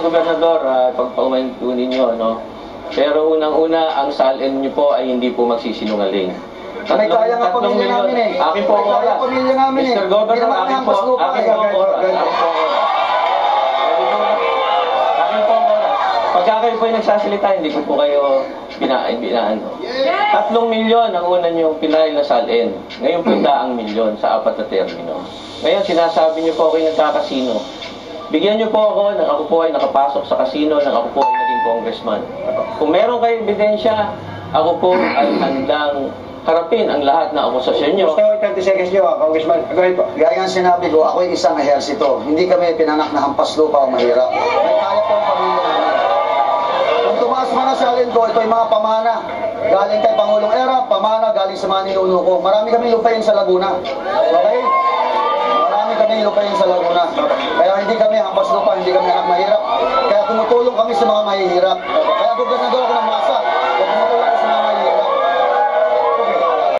Gobernador, uh, pagpaumain po ninyo, no? Pero unang-una, ang salin niyo po ay hindi po magsisinungaling. May kaya nga tatlong pamilya namin eh. Akin po May ang kaya pamilya namin eh. Mr. Governor, naman akin kami po, akin eh. po ang oras. Akin po ang oras. Akin po oras. Pagka kayo po yung nagsasalita, hindi ko po kayo bina, binaano. Tatlong milyon ang una niyong pinail na salin. Ngayon po daang milyon sa apat na termino. Ngayon, sinasabi niyo po kayo nagkakasino. Bigyan niyo po ako na ako po ay nakapasok sa kasino nang ako po ay naging congressman. Kung meron kayo ebidensya, ako po ay handang harapin ang lahat na akusasyon niyo. Gusto ko 30 seconds nyo, ah, Congressman. Go ahead po. Gaya nga sinabi ko, ako ay isang ehersito. Hindi kami pinanak na hampas lupa o mahirap. May kaya po ang pamilya. Kung tumaas man ang salin ko, ito ay mga pamana. Galing kay Pangulong Era, pamana galing sa mga ninuno ko. Marami kami lupain sa Laguna. Okay? Marami kami lupain sa Laguna. Hindi kami anak. Kaya tumutulong kami sa mga mahihirap. Kaya ako.